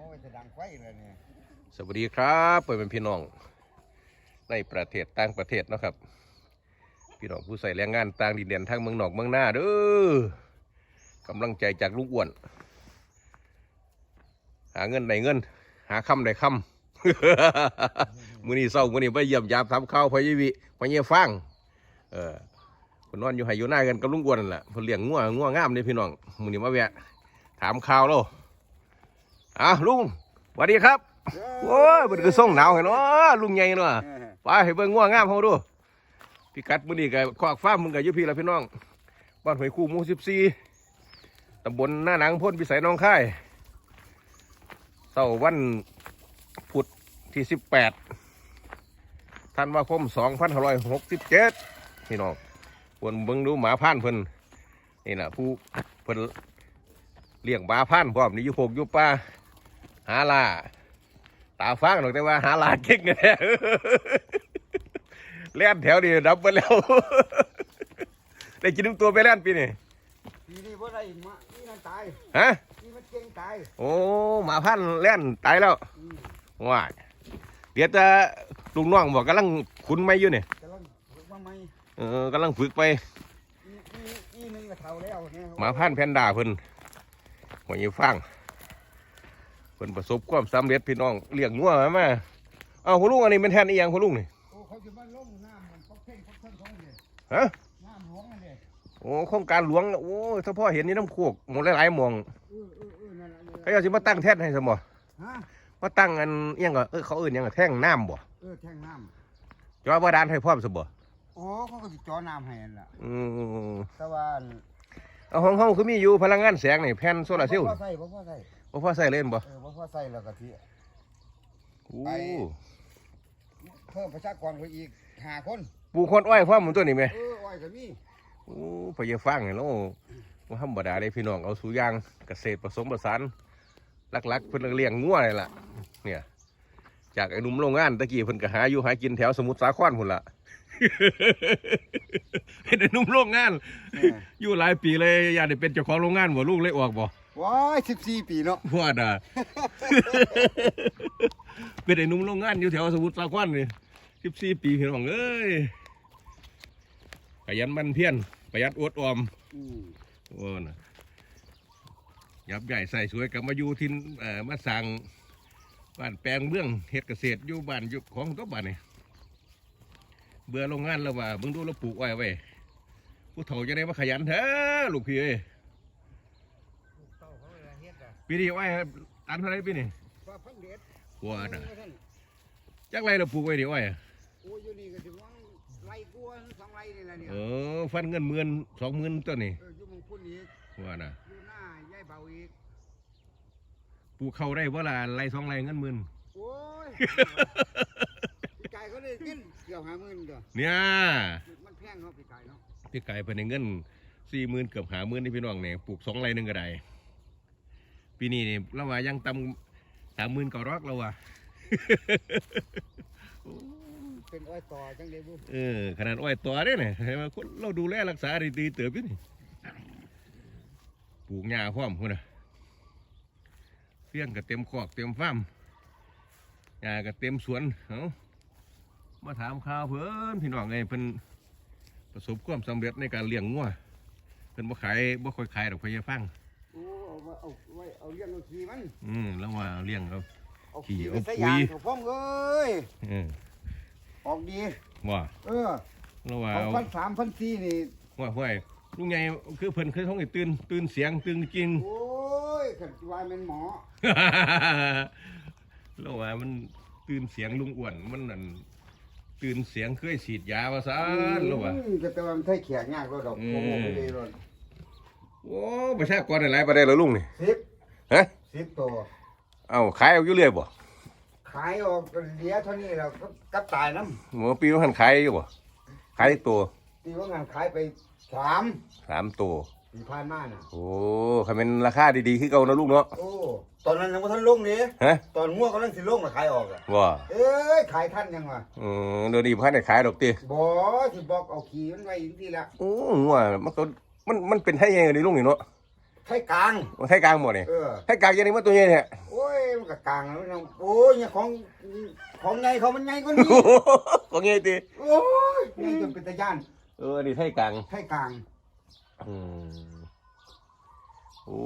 มันจะดังไฟเลยเนี่ยสวัสดีครับเปิดเป็นพี่น้อง ในประเทศต่างประเทศนะครับ พี่น้องผู้ใส่แรงงานต่างดินแดนทางเมืองนอกเมืองหน้าเด้อกำลังใจจากลุงอ้วน หาเงินได้เงิน หาคำได้คำมือนี้เศร้ามือนี้ไปเยี่ยมยามทำข้าวพะยวิพะเยฟังเออคนนอนอยู่ไห้อยู่หน้ากันกับลุงอ้วนนั่นแหละเพนเลี้ยงงัวงัวงามเลยพี่น้องมือนี้มาแวะถามข่าวแล้ว อะลุงสวัสดีครับ โอ้ยมันคือส่งหนาวเห็นเนาะลุงใหญ่เนาะไปให้เบิ่งง่วงงามเฮาดูพี่กัดมื้อนี้ก็ควักฟ้าร์มมึงก็อยู่พี่ละพี่น้องบ้านห้วยคู่หมู่14ตำบลหน้าหนังพ้นพิสัยหน้องค่ายเสาร์วันพุธที่18ธันวาคม2567พี่น้องควรเบิ่งดูหมาพานเพิ่นนี่น่ะผู้เพิ่นเลี้ยงหมาพานพร้อมนี่อยู่โคกอยู่ป่า หาล่าตาฟังหรอกแต่ว่าหาลาเก่งแน่เล่นแถวนี้ดับไปแล้ว ได้กินน้ำตัวไปเล่นปีนี่ปีนี้ว่าไรมานี่นั่นตายฮะนี่มันเก่งตายโอ้หมาพันธุ์เล่นตายแล้วอืมว้ายเดี๋ยวจะลุงน้องบอกกำลังขุนไม่อยู่เนี่ยกำลังฝึกมาใหม่เออกำลังฝึกไปอีอีอีหนึงก็เท่าแล้วเนี่ยหมาพันธุ์แพนด้าเพิ่นหัวยีฟัง เพิ่นประสบความสำเร็จพี่น้องเลี้ยงงัวมามาเอาคุณลุงอันนี้เป็นแทนอีหยังคุณลุงนี่โอ้เขาจะมาลงน้ำมันเขาเพ่งเขาเพ่งเขาเนี่ยฮะน้ำหลวงนั่นเองโอ้โครงการหลวงโอ้ถ้าพ่อเห็นนี่น้ำโคกหมดหลายๆหมองเออเออเออนั่นน่ะเขาจะสิมาตั้งแท่นให้สมบ่ฮะมาตั้งอันอิหยังก็เออเขาเอื่นหยังก็แท่งน้ำบ่เออแท่งน้จอบ่ดานให้พร้อมสมบ่ำโอ้เขาก็จะจ่อน้ำให้นั่นล่ะอืมแต่ว่าเอาของเฮาคือมีอยู่พลังงานแสงนี่แผ่นโซลาร์เซลล์บ่พอใส่บ่พอใส่ บ่พอใส่เล่นบ่เออบ่พอใส่แล้วก็ที่ โอ้ไป เพิ่มประชากรไปอีกห้าคนปลูกคนอ้อยพร้อมหมันตัวนี้แม่เอออ้อยก็มีโอ้พะเยาฟังนี่เนาะบ่ธรรมดาเลยพี่น้องเอาสู่อย่างเกษตรผสมผสานหลักๆเพิ่นเลี้ยงงัวนี่ล่ะ เนี่ย จากไอ้หนุ่มโรงงานตะกี้เพิ่นก็หาอยู่หากินแถวสมุทรสาครพุ่นล่ะ เป็นไอ้หนุ่มโรงงานเอออยู่หลายปีเลยอยากได้เป็นเจ้าของโรงงานบ่ลูกเลยออกบ่ ว้ายสิบสี่ปีเนาะพวดอะ เป็นไอ้หนุ่มโรงงานอยู่แถวสมุทรสาครนี่สิบสี่ปีพี่น้องเอ้ยขยันหมันเพียรประหยัดอดออมอืมโอ้นะยับใหญ่ใส่สวยกลับมาอยู่ทินเอ่อมาสั่งบ้านแปลงเบื้องเฮ็ดเกษตรอยู่บ้านอยู่ของตัวบ้านนี่เบื่อโรงงานแล้วว่ามึงดูเราปลูกอ้อยไว้ผู้เฒ่าจะได้มาขยันเถอะลูกพี่เอ้ย ลูกเต้าเขาเวลาเฮ็ดอะ ปีนี้อ้อยตันเท่าไหรปีนี้ว่าพันเด็ดกว่าน่ะเออท่านจักไรเราปลูกไว้ดิอ้อยอะโอ้ยอยู่นี่ก็ถึงว่าไร่กลัวสองไร่นี่แหละเนี่ยเออฟันเงินหมื่นสองหมื่นตัวนี่เอออยู่เมึงพุ่นอีกว่าน่ะอยู่หน้ายายเบาอีกปลูกเข้าได้เวลาไรสองไรเงินหมื่นโอ้ยพี่ไก่เขาได้เงินเกี่ยวหาหมื่นเด้อเนี่ยมันแพงเนาะพี่ไก่เนาะพี่ไก่เป็นเงินสี่หมื่นเกือบหาหมื่นที่พี่น้องเนี่ยปลูกสองไรหนึ่งก็ได้ ปีนี้นี่เราว่ายังต่ำสามหมื่นก็รอกเราว่าเป็นอ้อยต่อจังเลยบุเออขนาดอ้อยตัวเนี่ยเนี่ยเห็นไหมคนเราดูแลรักษาดีๆเติบอยู่นี่ปลูกหญ้าพร้อมคุณนะเฟี้ยงก็เต็มคอกเต็มฟาร์มหญ้าก็เต็มสวนเอามาถามข่าวเพิ่นพี่น้องไงเพิ่นประสบความสำเร็จในการเลี้ยงงัวเพิ่นบ่ขายบ่ค่อยขายดอกพะยาฟังโอ้ เอาไว้เอาไว้เอาเลี้ยงเอาขี้มัน อืมแล้วว่าเลี้ยงเขา เอาขี้ขี้เอาไปใส่ปุ๋ย ยางเขาพ่อมเอ้ยเออออกดี ว่าเออแล้วว่าเอาเอาพันสามพันสี่นี่ ว่าห้วยลุงใหญ่คือเพิ่นเคยท้องให้ตื่นตื่นเสียงตื่นจริง โอ้ยขันวายเป็นหมอ แล้วว่ามันตื่นเสียงลุงอ้วนมันนั่นตื่นเสียงเคยฉีดยาว่าซะแล้วว่า อืมก็แต่ว่ามันไทยแขกยากก็ดอกอืม โอ้โหไปเลยรถ โอ้ประชากรหลายประเทศแล้วลุงนี่สิบฮะสิบตัว เอ้าขายเอาอยู่เรื่อยบ่ขายออกก็เหลียเท่านี้แล้วก็กลับตายน้หมอปีมันขายอยู่บ่ขายตัวำตีว่างานขายไปสามสามตัวปีพันมาน่ะ โอ้คันเป็นราคาดีๆคือเก่านะลุงเนาะโอ้ ตอนนั้นยังไม่ทันลงนี่ฮะตอนง่วงกำลังสิลงมาขายออกอะว่าเอ้ย ขายท่านยังวะอืมเดี๋ยวนี้พันได้ขายดอกติบ่ที่บอกเอาขี่มันไว้อีกทีละโอ้งัวมันก็ มันมันเป็นไทยยังไงนี่ลุงนี่เนาะไทยกลางมันไทยกลางหมดนี่เออไทยกลางยังไงมันตัวใหญ่เนี่ยโอ้ยมันก็ก็กลางแล้วนะโอ้ยเนี่ยของของไงเขามันไงกว่านี้ก็ไงตีโอ้ยไงจนเป็นตะย่านเออนี่ไทยกลางให้กลางอืมโอ้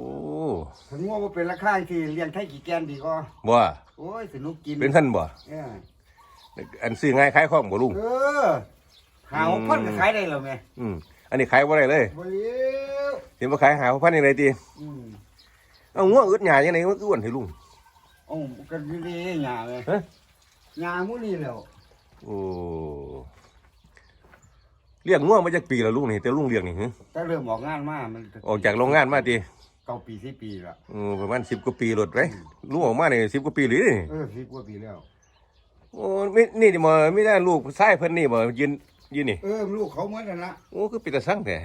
ถึงว่าบ่เป็นราคาที่เลี้ยงไทยกี่แกนดีก็บ่โอ้ยสนุกกินเป็นท่านบ่เอออันซื้อง่ายขายคล่องบ่ลุงเออหาหกพันก็ขายได้แล้วแม่อืม อันนี้ขายบ่ได้เลยบ่เลี้ยวเห็นบ่ขายหาพันยังไงตีอืมเอางัวอึดหยาจังไดมันคืออ้วนให้ลุงโอ้ก็ดีๆหญ้าเลยฮะหญ้ามื้อนี้แล้วโอ้เลี้ยงงัวมาจากปีแล้วลุงนี่แต่ลุงเลี้ยงนี่หึถ้าเริ่มออกงานมามันออกจากโรงงานมาติเก้าปีสิปีละอือประมาณ10กว่าปีรถไว้ลุงออกมานี่10กว่าปีหรือนี่เออสิบกว่าปีแล้วโอ้ไม่นี่นี่บ่ไม่ได้ลูกชายเพิ่นนี่บ่ยืน ยืนนี่ เออลูกเขาเหมือนกันละโอ้คือปิดตาสั่งแต่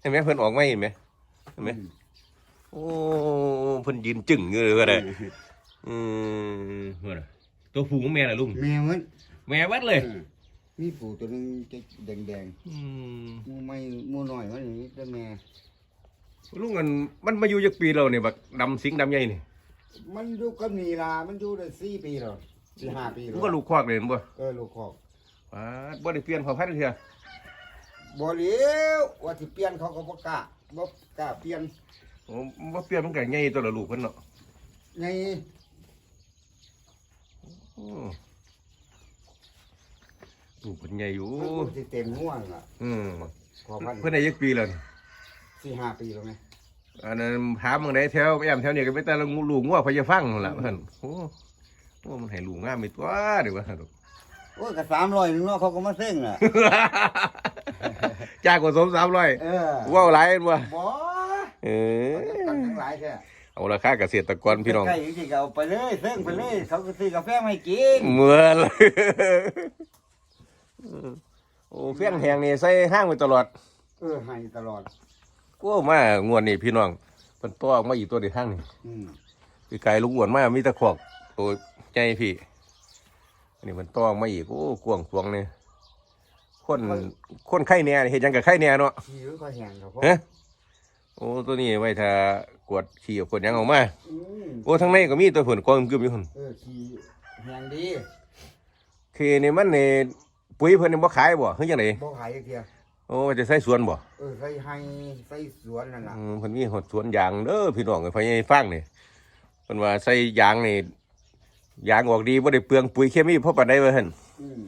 เห็นไหมเพิ่นออกมาเห็นไหมเห็นไหมโอ้เพิ่นยืนจึงอยู่เลยว่าได้อืมว่าน่ะตัวผู้ของแม่น่ะลุงแม่เหมือนแม่วัดเลยเออมีปูตัวหนึงจะแดงอืมๆหมูไม่หมูน้อยมันนี่แต่แม่ ลุงมันมันมาอยู่จักปีแล้วนี่บักดำสิงดำใหญ่นี่มันอยู่กับนีลามันอยู่ได้สี่ปีแล้วสี่ห้าปีแล้มัวนก็ลูกควักเลยเห็นบ่เออลูกคอก ปาดบ่ได้เปลี่ยนเผ่าพันธุ์เทื่อบ่เลี้ยวว่าสิเปลี่ยนเขาก็บ่กล้าบ่กล้าเปลี่ยนโอ้บ่เปลี่ยนมันก็ใหญ่ตัวละลูกเพิ่นเนาะไงอืมลูกเพิ่นใหญ่อยู่ มันสิเต็มง่วงอะอืมขอพันเพิ่นได้จักปีแล้วนี่สี่ห้าปีแล้วไงอันนั้นถามมึงได้แถวแอมแถวนี้ก็ไปแต่ละงูลูกงัวพะยาฟังนั่นล่ะเพิ่นโอ้โอ้มันให้ลูกงามมีตัวเดี๋ยวว่าซั่นดอก โอ้ยก็สามร้อยนึงเนาะเขาก็มาเส้งอะ จ้างกว่าสม300เออว้าวหลายเห็นบ่บ่เออตั้งทั้งหลายแท้เอาราคาเกษตรกรพี่น้องใกล้ๆจริงๆก็เอาไปเลยเส้งไปเลย เขาก็ซื้อกาแฟมาให้กินเหมือนเลยโอ้เฟี้ยงแหงนี่ใส่ห้างไว้ตลอดเออให้ตลอดโอ้มางวดนี่พี่น้องเพิ่นตัวออกมาอีกตัวเดียวข้างนี่อืม พี่ไก่ลูกอ้วนมามีแตะขอกโอ้ยใจพี่ อันนี้มันตัวออกมาอีกโอ้กวางกวางนี่คนคนไข้แหน่นี่เฮ็ดหยังกับไข้แหน่เนาะขี้มันก็แห้งครับพ่อเฮ้โอ้ตัวนี้ไว้ถ้ากวดขี้กับกวดหยังออกมาอืมโอ้ทั้งในก็มีตัวผลกองกึมอยู่หั่นเออขี้แห้งดีคือนี่มันนี่ปุ๋ยเพิ่นนี่บ่ขายบ่คือจังไดบ่ขายจักเทียโอ้ว่าจะใส่สวนบ่เออใส่ให้ใส่สวนนั่นล่ะอืมเพิ่นมีหดสวนยางเด้อพี่น้องไอ้พ่อใหญ่ฟังนี่เพิ่นว่าใส่ยางนี่ ยางออกดีบ่ได้เปลืองปุ๋ยเคมีเพราะปานใดว่าหั่นอืม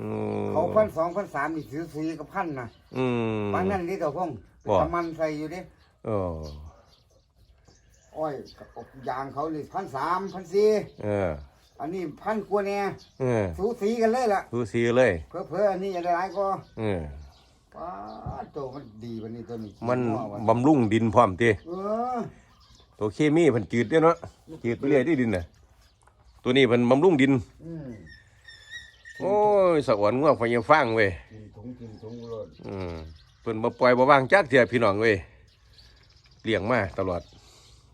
อืมเขาพันสองพันสามนี่ซื้อซุยกับพันนะอืมปานนั้นนี่เต่าพงบ่น้ำมันใส่อยู่ดิโอ้อ้อยกับยางเขานี่พันสามพันสี่เอออันนี้พันกว่าแน่เออสูสีกันเลยล่ะดูสีเลยเพื่อๆอันนี้อะไรก็เออป้าดตัวมันดีวันนี้ตัวนี้มันหัวว่ะบำรุงดินพร้อมติเออตัวเคมีเพิ่นจืดเด้อเนาะจืดไปเรื่อยที่ดินน่ะ ตัวนี้เพิ่นบำรุงดิน อืมโอ้ยสะอ่อนงัวพ่อใหญ่ฟังเว้ยกินถุงกินถุงเลยอืมเพิ่นบ่ปล่อยบ่วางจักเที่ยพี่น้องเว้ยเลี้ยงมาตลอด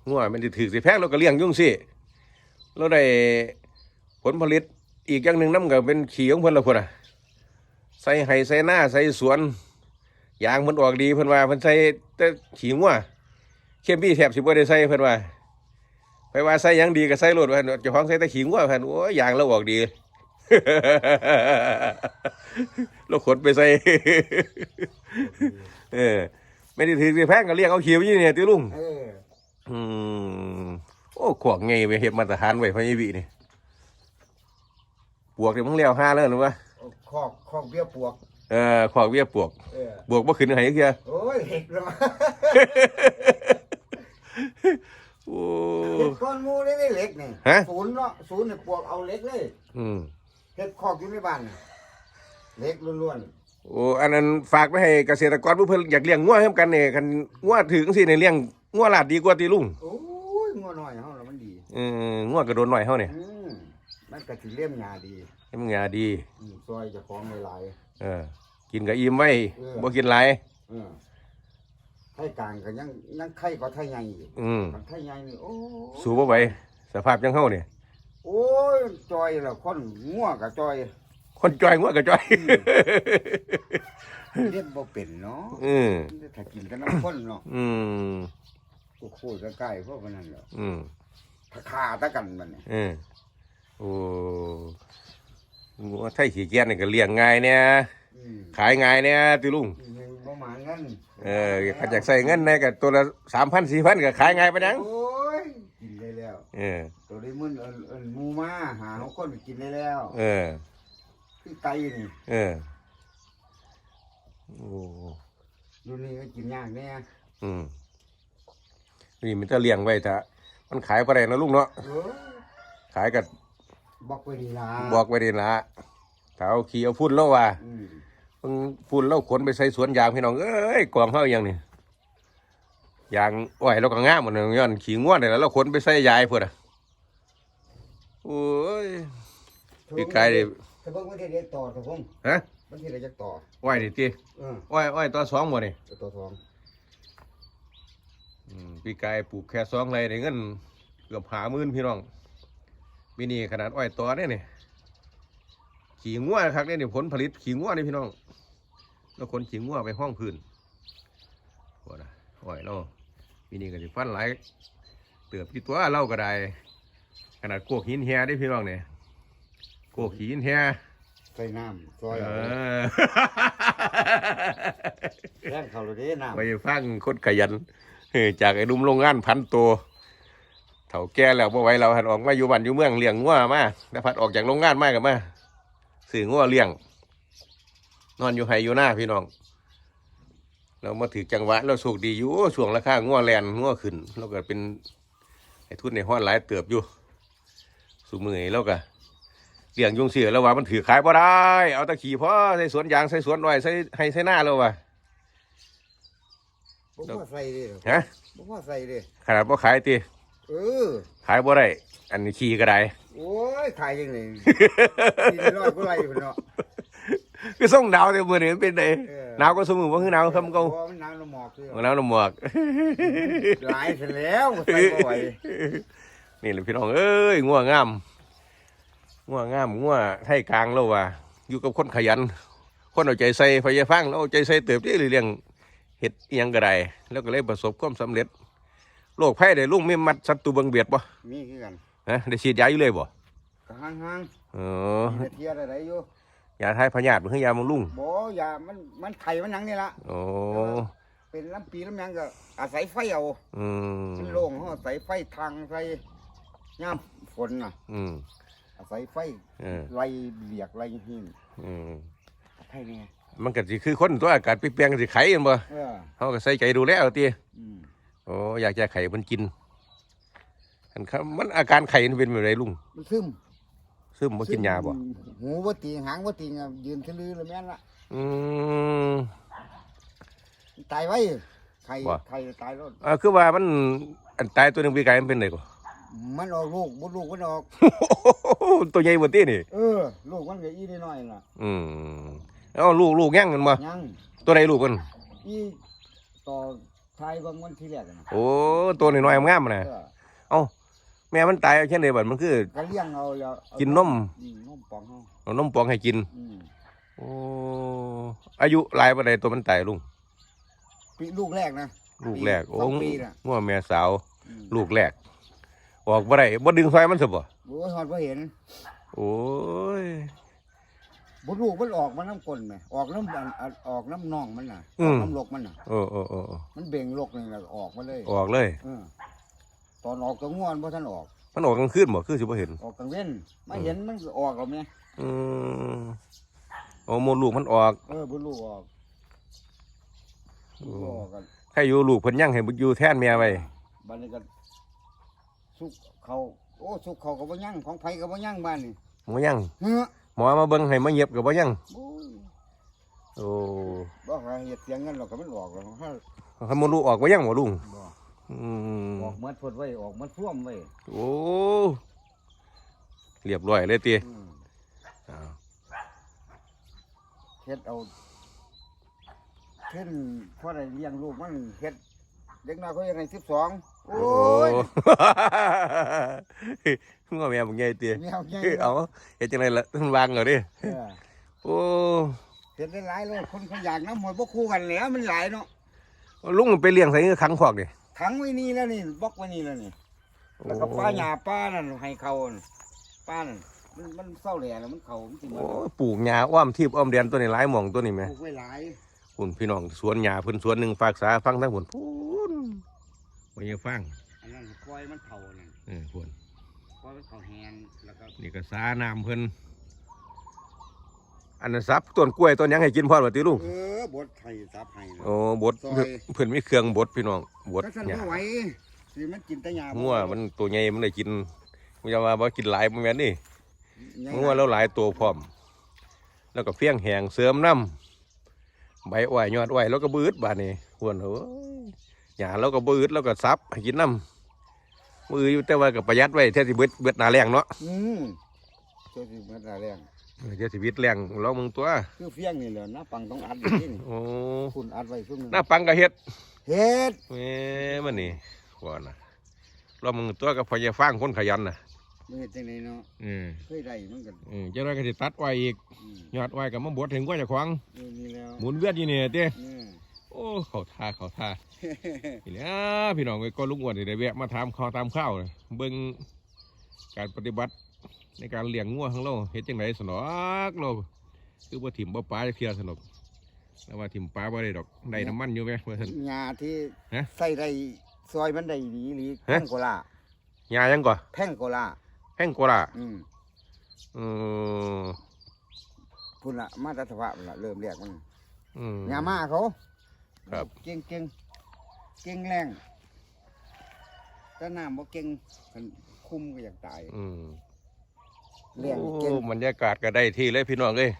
งัวมันสิถือสิแพงเราก็เลี้ยงอยุ่จั่งสิเราได้ผลผลิตอีกอย่างหนึ่งน้ำก็เป็นขี้ของเพิ่นละพุ่นน่ะใส่ไห้ใส่หน้าใส่สวนยางมันออกดีเพิ่นว่าเพิ่นใส่แต่ขี้งัวเคมีแทบสิบ่ได้ใส่เพิ่นว่า ไปว่าใส่หยังดีก็ใส่รถว่าหั่นเจ้าของใส่แต่ขี้งัวเพิ่นโอ้ยยางเราออกดีเราขนไปใส่เออไม่ได้ถือสิแพงก็เรียกเอาขี้ไปยี่เนี่ยติลุงเอออืมโอ้ขวางไงไปเห็ดมาตรฐานไว้พะยี่วีนี่ปวกเนี่ยมึงเลี้ยวห้าแล้วหรือวะเอาคอกคอกเบี้ยปวก เออขวางเวียปวกเออบวกบ่ขึ้นไหนเกียโอ้ยเห็ดเนาะ โอ้ เห็ดก้อนหมูนี่ได้เหล็กนี่ฮะ ศูนย์เนาะศูนย์เนี่ยปวกเอาเหล็กเลยอืมเห็ดคอกอยู่ในบ้านน่ะเหล็กล้วนโอ้อันนั้นฝากไปให้เกษตรกรผู้เพิ่นอยากเลี้ยงงัวเฮมกันเนี่ยคันงัวถึงสิในเลี้ยงงัวลาดดีกว่าติลุงๆโอ้ยงัวน้อยเฮาแล้วมันดีเอองัวกระโดนหน่อยเฮาเนี่ยอืมมันก็สิเลี่ยมหญ้าดีให้มันงาดีอืมซอยเจะของหลาย เออกินกับอิ่มไว้เออ บ่กินหลายๆเออไท ยกลางก็ยังยังไข่ก็ไทยใหญ่อยู่อืมมันไทยใหญ่นี่โอ้สู้บ่ไหวสภาพจังเฮาเนี่ยโอ้ยจอยแล้วคนงัวกับจอยคนจ้อยงัวก็จ้อยเล่นบ่เป็นเนาะอืมถ้ากินกันน้ำข้นเนาะอืมโอ้โหจะใกล้พวกนั้นแหละอืมขาตะกันมันเนี่ยเออโอ้งัวไทยขี้เกียจนี่ก็เลี้ยงง่ายเนี่ยอืม ขายง่ายเนี่ยติลุงอีกหนึ่งประมาณนั้นเออขันอยากใส่เงินในกับตัวละสามพันสี่พันก็ขายง่ายไปนังโอ้ยกินได้แล้ว เออ ตัวนี้มันเอินเอินหมูมาหาเขาคนไปกินได้แล้ว เออคือไก่นี่เออโอ้ดูนี่ก็กินยากแน่อืมนี่มันจะเลี้ยงไว้ถ้ามันขายไปได้นะลุงเนาะเออขายกับบอกไปดีละบอกไว้ดีละ ถ้าเอาขี่เอาพุ่นแล้วว่าอืมเพิ่งพุ่นแล้วขนไปใส่สวนยางพี่น้องเอ้ยกวางเฮาอย่างนี้ยางอ้อยเราก็ง่ามหมดเลยย้อนขี่ง่วนเลยแล้วเราขนไปใส่ยายพุ่นอะโอ้ยพี่ไก่ดิถ้าเบิ่งว่าที่เด็กต่อถ้าผมฮะมันที่เด็กจะต่ออ้อยดิตีเอออ้อยอ้อยตัวสองหมดนี่ต่อทองอืมพี่กายปลูกแค่สองไรได้เงินเกือบหาหมื่นพี่น้องปีนี้ขนาดอ้อยตัวเนี่ยนี่ ขี่งัวครับเนี่ยนี่ผลผลิตขี่งัวนี่พี่น้อง แล้วคนขี่งัวไปห้องพื้นโอ้นะอ้อยเราปีนี้ก็จะฟันหลายเตือบที่ตัวเล่าก็ได้ ขนาดกวกหินแฮได้พี่น้องเนี่ยกวกหินแฮใส่น้ำซอยเอเอาอแรงเขาเลยเด้น้ำไปฟังคนขยันเออจากไอ้หนุ่มโรงงานพันตัวเถ่าแก่แล้วบ่ไหวเราหันออกมาอยู่บ้านอยู่เมืองเลี้ยงงัวมาแล้วพัดออกจากโรงงานมากับมา สื่องัวเลี้ยง นอนอยู่ไห้อยู่หน้าพี่น้อง เรามาถือจังหวะเราโชคดีอยู่ช่วงราคางัวแลนงัวขึ้นเราก็เป็นไอ้ทุนในห้อนหลายเติบอยู่สูมือนี้เราก็เลี้ยงยุงเสือแล้วว่ามันถือขายบ่ได้ เอาตะขี่พอใส่สวนยางใส่สวนอ้อยใส่ให้ใส่หน้าแล้วว่ะบ่พอใส่เด้ฮะบ่พอใส่เด้ขนาดบ่ขายตีเออขายบ่ได้อันนี้ขี่ก็ได้โอ้ ยขายยังไงกินร้อยกูไรพุ่นเนาะคือส่งดาวแต่มื้อนี้มันเป็นไดเออหนาวก็สมือบ่คือหนาวครับเก่าเพราะมันน้ำน้ำหมอกคือหนาวน้ำหมอกหลายเสร็จแล้วใส่บ่ไหวนี่แหละพี่น้องเอ้ยงัวงามงัวงามงัวไทยกลางแล้วว่ะอยู่กับคนขยัน คนเอาใจใส่พยาฟังแล้วเอาใจใส่เติบที่เลี้ยงเห็ดอิหยังก็ได้แล้วก็เลยประสบความสำเร็จโรคภัยได้ลุงไม่มัดศัตรูเบังเบียดบ่มีคือกัน ฮะได้ฉีดยาอยู่เลยบ่ก็ห่างเอๆอมีแต่เทียดอะไรอยู่ยาทายพยาธิมันคือยาบำรุงบ่อย่ามันมันไข่มันหยังนี่ละโอ้เป็นลำปีลำหยังก็อาศัยไฟเอาอืมมันโล่งเขาอาศัยไฟทางไฟย่ามฝนน่ะ อืมอาศัยไฟเออไล่เบียกไล่หินอืมไทยนี่ไงมันก็สิคือคนตัวอากาศเปลี่ยนๆสิไข้กันบ่เออเขาก็ใส่ใจดูแลเอาติอืม โอ้อยากจะไข่มันกิน อันครับมันอาการไข่มันเป็นแบบไรลุงมันซึมซึมบ่กินยาบ่หูบ่ตีหางบ่ตีอะยืนทะลือเลยแม่นละอืมตายไว้ไข่ว่าไข่ตายแล้วอ่าคือว่ามันอันตายตัวหนึงปีกายมันเป็นไงก่อมันออกลูกบ่ลูกมันออก ตัวใหญ่บ่ตินี่ เออ ลูกมันก็อีน้อยๆล่ะ อืมเอ้าลูกลูกยังมันบ่ยัง ตัวใดลูกมันอีต่อทายบางวันที่แรกอะนะโอ้ตัวน้อยๆงามๆน่ะเออ เอ้า แม่มันตายเอาเช่นใดบัดมันคือ ก็เลี้ยงเอาแล้วเอากินนม อืนมปองเฮาเอานมปองให้กิน อืมโอ้อายุหลายปานใดตัวมันตายลุงปีลูกแรกนะลูกแรกโอ้สองปีน่ะงัวแม่สาว อืมลูกแรกออกบ่ได้บ่ดึงไฟมันซะบ่โอ้ยฮอดบ่เห็นโอ้ย บ่ลูกมันออกมาน้ำก้นแหมออกน้ำอันอันออกน้ำน่องมันน่ะอืม น้ำลกมันน่ะ เออเออเออเออมันเบ่งลกนี่แล้วก็ออกมาเลยออกเลย เออ ตอนออกตัวง่วนบ่ทันออก มันออกกลางคืนบ่คือสิบ่เห็น ออกกลางเว้นมาเห็นมันก็ออกแล้วแม่อืมโอ้มดลูกมันออกเออบ่ลูกออกลูกออกกันใครอยู่ลูกเพิ่นยังให้อยู่แทนแม่ไว้บ้านนี้ก็สุกเขาโอ้สุกเขาก็บ่ยั่งของไผก็บ่ยั่งบ้านนี่บ่ยังเฮ้อหมอมาเบิ่งให้มาเย็บก็บ่ยังโอ้ยโอ้บ่หาเฮ็ดเสียงเงินหรอกก็มันออกแล้วฮะคันมดลูกออกบ่ยังบ่ลุงบ่ อืมออกหมดพดไว้ออกหมดท่วมไว้โอ้เรียบร้อยเลยติอืมอ้าวเฮ็ดเอาเพิ่นพอได้เลี้ยงลูกมันเฮ็ดเด็กน้อยเขายังไง12โอ้โอ้ยงอแม่บ่ใหญ่ติแมวใหญ่เอาเฮ็ดจังไดล่ะมันวางเอาดิเออโอ้เฮ็ดได้หลายเลยคนเขาอยากน้ำหอยบ่คู่กันแล้วมันหลายเนาะลุงไปเลี้ยงใส่ขังขอกดิ ขังไว้นี่แล้วนี่บล็อกไว้นี่แล้วนี่แล้วก็ป้าหญ้าป้านั่นให้เขาน่ะป้านั่นมันมันเศร้าแหล่แล้วมันเขามันสิหมโอ้ดปลูกหญ้าอ้อมทิพย์อ้อมเดียนตัวนี้หลายหม่องตัวนี้แหมปลูกไว้หลายคุณพี่น้องสวนหญ้าเพิ่นสวนหนึงฝากษาฟังทั้งพุ่นพูนบ่ยังฟังอันนั้นปล่อยมันเผานั่นเออพุ่นปล่อยมันเผาแห้งแล้วก็นี่ก็สาน้ำเพิ่น อันนั้นซับต้นกล้วยต้นหยังให้กินพอดว่าติลุงเออบดไทยซับให้นะ โอ้บดซอย เพิ่นมีเครื่องบดพี่น้องบดถ้าฉันหญ้าบ่ไหวสิมันกินแต่หญ้าบ่งัวมันตัวใหญ่มันได้กินมันจะว่าบ่กินหลายบ่แม่นนี่ใหญ่งัวแล้วหลายตัวพร้อม แล้วก็เฟี้ยงแหงเสริมน้ำใบอ้อยยอดอ้อยแล้วก็บืดบาดนี้หวนเอ้ยหญ้าแล้วก็บืดแล้วก็ซับให้กินน้ำมืออยู่แต่ว่าก็ประหยัดไว้แท้สิเบิดเบิดหน้าแรงเนาะอืมเจ้าสิมันอะไรง เออเดี๋ยวสิบิดแรงลองมึงตัว คือเฟี้ยงนี่แหละหน้าปังต้องอัดอยู่ที่นี่โอ้คุณอัดไว้ซุ่มหนึงหน้าปังก็เฮ็ดเฮ็ดแหม่มันนี่ว่าน่ะลองมึงตัวกับพญาฟางคนขยันน่ะบ่เฮ็ดจังไดเนาะเออเคยได้มันก็เออเจ้าน้อยก็สิตัดอ้อยอีกอืมยอดอ้อยก็มาบดถึงกว่าเจะขวางเออนี่แล้วหมุนเวียนอยู่นี่เต้เนี่ยโอ้เขาท่าเขาท่านี่แหละพี่น้องไอ้ก็ลุงอ้วนนี่ได้แวะมาถามข้าวตามข้าวเลยเบิ่งการปฏิบัติ ในการเลี้ยงงัวของเราเฮ็ดจังไดสนอกเราคือบ่ถิ่มบ่ปลาจักเทียสนอกแล้วว่าถิ่มปลาบ่ได้ดอกได้น้ำมันอยู่ไหมว่าซั่นหญ้าที่ฮะใส่ได้ซอยมันได้ดีหลีฮะแพงโกว่ายายังก่อแพงโกว่าแห้งกว่าล่ะอืมอืมพุ่นละมาตรฐานพุ่นละเริ่มเรียกมันอืมหญ้ามาเขา ครับ เก่งเก่งเก่งแรงถ้าน้ำบ่เก่งกันคุมก็อยากตาย อืม เลี้ยงโอ้เก่งบรรยากาศก็ได้ที่เลยพี่น้องเอ้ย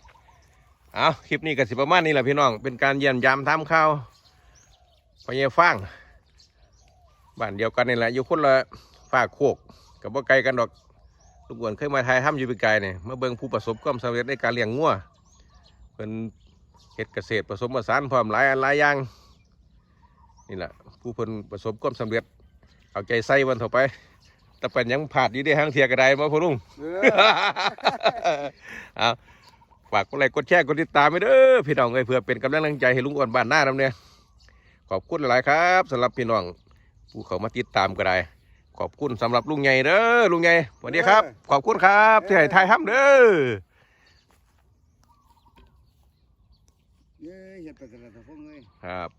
เอาคลิปนี้ก็สิประมาณนี้แหละพี่น้อง เป็นการเยี่ยมยามทำข้าวพญาฟางบ้านเดียวกันนี่แหละอยู่คนละฝากโคกกับว่าไกลกันดอกลูกอ้วนเคยมาทายถ้ำอยู่ปีไกลเนี่ยเมื่อเบิ่งผู้ประสบความสำเร็จในการเลี้ยงงัวเป็นเฮ็ดเกษตรผสมผสานพร้อมหลายอันหลายอย่างนี่แหละผู้เพิ่นประสบความสำเร็จเอาใจใส่วันต่อไป แต่เป็นหยังผาดอยู่ได้ห้างเทียกระไดมาพ่อลุงเออเอาฝากกดไลค์กดแชร์กดติดตามไปเด้อพี่น้องเอ้ยเพื่อเป็นกำลังใจให้ลุงอ้วนบ้านหน้านํเนี่ยขอบคุณหลายๆครับสำหรับพี่น้องผู้เขามาติดตามก็ได้ ขอบคุณสำหรับลุงใหญ่เด้อลุงใหญ่สวัสดีครับ ขอบคุณครับที่ให้ทายห้ำเด้อเย้เฮ็ดไปแต่ละทงเอ้ยครับ